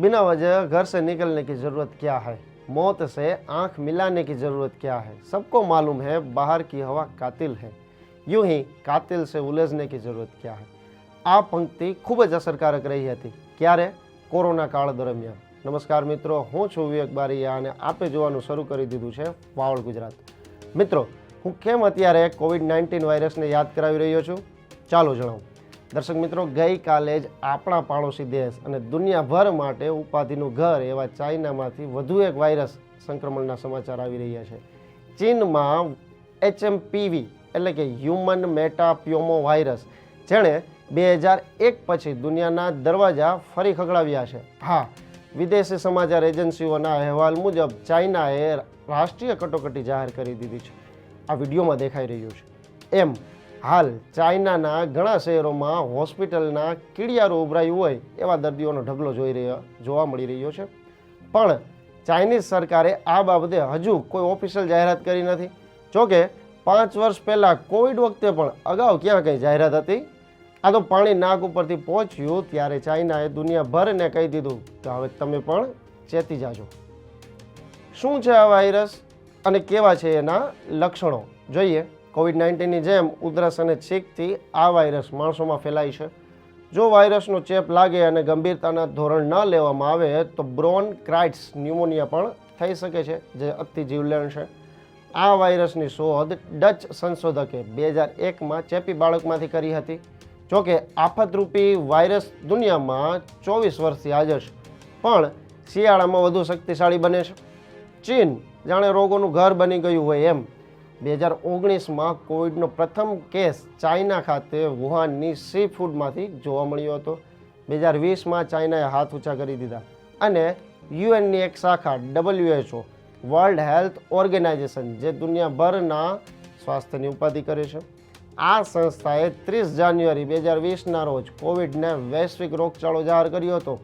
बिना वजह घर से निकलने की ज़रूरत क्या है? मौत से आंख मिलाने की ज़रूरत क्या है? सबको मालूम है बाहर की हवा कातिल है। यूं ही કાતિલ સે ઉલઝને કી જરૂરત ક્યા હૈ આ પંક્તિ ખૂબ જ અસરકારક રહી હતી ક્યારે કોરોના કાળ દરમિયાન નમસ્કાર મિત્રો હું છું વિવેક બારીયા અને આપે જોવાનું શરૂ કરી દીધું છે વાવળ ગુજરાત મિત્રો હું કેમ અત્યારે કોવિડ નાઇન્ટીન વાયરસને યાદ કરાવી રહ્યો છું ચાલો જણાવું દર્શક મિત્રો, ગઈકાલે જ આપણા પાડોશી દેશ અને દુનિયાભર માટે ઉપાધિનું ઘર એવા ચાઇનામાંથી વધુ એક વાયરસ સંક્રમણના સમાચાર આવી રહ્યા છે. ચીનમાં એચએમપીવી, એટલે કે હ્યુમન મેટાપ્યોમો વાયરસ, જેણે બે હજાર એક પછી દુનિયાના દરવાજા ફરી ખગડાવ્યા છે. હા, વિદેશી સમાચાર એજન્સીઓના અહેવાલ મુજબ ચાઇનાએ રાષ્ટ્રીય કટોકટી જાહેર કરી દીધી છે. આ વિડીયોમાં દેખાઈ રહ્યું છે. એમ હાલ ચાઇનાના ઘણા શહેરોમાં હોસ્પિટલના કીડિયારો ઉભરાયું હોય એવા દર્દીઓનો ઢગલો જોઈ રહ્યો જોવા મળી રહ્યો છે. પણ ચાઇનીઝ સરકારે આ બાબતે હજુ કોઈ ઓફિશિયલ જાહેરાત કરી નથી. જોકે પાંચ વર્ષ પહેલાં કોવિડ વખતે પણ અગાઉ ક્યાં કંઈ જાહેરાત હતી? આ તો પાણી નાક ઉપરથી પહોંચ્યું ત્યારે ચાઇનાએ દુનિયાભરને કહી દીધું કે હવે તમે પણ ચેતી જાજો. શું છે આ વાયરસ અને કેવા છે એના લક્ષણો? જોઈએ. કોવિડ નાઇન્ટીનની જેમ ઉધરસ અને છીંકથી આ વાયરસ માણસોમાં ફેલાય છે. જો વાયરસનો ચેપ લાગે અને ગંભીરતાના ધોરણ ન લેવામાં આવે, તો બ્રોન ક્રાઇટ્સ ન્યુમોનિયા પણ થઈ શકે છે, જે અતિ જીવલેણ છે. આ વાયરસની શોધ ડચ સંશોધકે બે હજાર એકમાં ચેપી બાળકમાંથી કરી હતી. જોકે આફતરૂપી વાયરસ દુનિયામાં ચોવીસ વર્ષથી હાજર છે, પણ શિયાળામાં વધુ શક્તિશાળી બને છે. ચીન જાણે રોગોનું ઘર બની ગયું હોય એમ. બે હજાર ઓગણીસમાં કોવિડનો પ્રથમ કેસ ચાઇના ખાતે વુહાનની સી ફૂડમાંથી જોવા મળ્યો હતો. બે હજાર વીસમાં ચાઇનાએ હાથ ઊંચા કરી દીધા અને યુએનની એક શાખા ડબલ્યુએચઓ, વર્લ્ડ હેલ્થ ઓર્ગેનાઇઝેશન, જે દુનિયાભરના સ્વાસ્થ્યની ઉપાધિ કરે છે. આ સંસ્થાએ ત્રીસ જાન્યુઆરી બે હજાર વીસના રોજ કોવિડને વૈશ્વિક રોગચાળો જાહેર કર્યો હતો.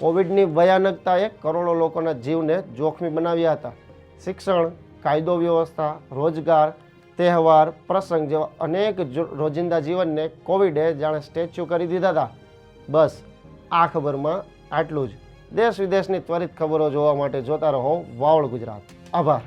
કોવિડની ભયાનકતાએ કરોડો લોકોના જીવને જોખમી બનાવ્યા હતા. શિક્ષણ કાયદો વ્યવસ્થા, રોજગાર, તહેવાર, પ્રસંગ જેવા અનેક રોજિંદા જીવનને કોવિડે જાણે સ્ટેચ્યુ કરી દીધા હતા બસ આ ખબરમાં આટલું જ. દેશ વિદેશની ત્વરિત ખબરો જોવા માટે જોતા રહો વાવળ ગુજરાત. આભાર.